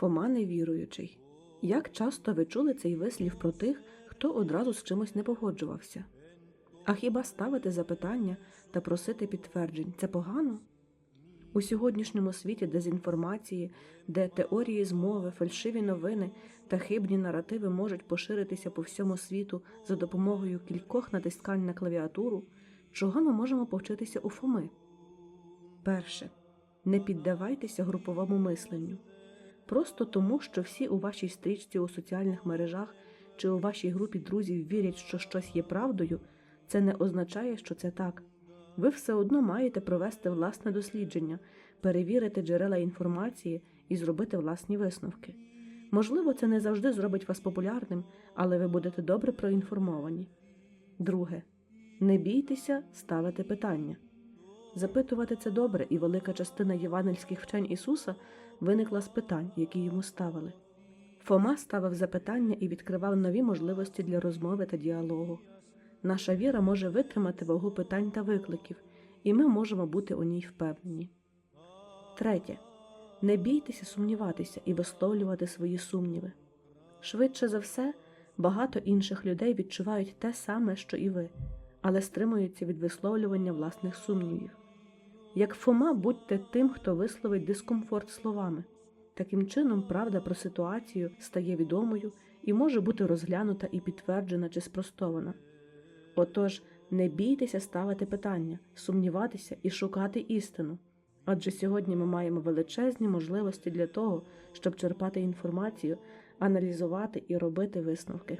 Фома невіруючий. Як часто ви чули цей вислів про тих, хто одразу з чимось не погоджувався? А хіба ставити запитання та просити підтверджень це погано? У сьогоднішньому світі дезінформації, де теорії змови, фальшиві новини та хибні наративи можуть поширитися по всьому світу за допомогою кількох натискань на клавіатуру, чого ми можемо повчитися у Фоми? Перше. Не піддавайтеся груповому мисленню. Просто тому, що всі у вашій стрічці у соціальних мережах чи у вашій групі друзів вірять, що щось є правдою, це не означає, що це так. Ви все одно маєте провести власне дослідження, перевірити джерела інформації і зробити власні висновки. Можливо, це не завжди зробить вас популярним, але ви будете добре проінформовані. Друге. Не бійтеся ставити питання. Запитувати це добре, і велика частина євангельських вчень Ісуса виникла з питань, які йому ставили. Фома ставив запитання і відкривав нові можливості для розмови та діалогу. Наша віра може витримати вагу питань та викликів, і ми можемо бути у ній впевнені. Третє. Не бійтеся сумніватися і висловлювати свої сумніви. Швидше за все, багато інших людей відчувають те саме, що і ви, але стримуються від висловлювання власних сумнівів. Як Фома, будьте тим, хто висловить дискомфорт словами. Таким чином, правда про ситуацію стає відомою і може бути розглянута і підтверджена чи спростована. Отож, не бійтеся ставити питання, сумніватися і шукати істину. Адже сьогодні ми маємо величезні можливості для того, щоб черпати інформацію, аналізувати і робити висновки.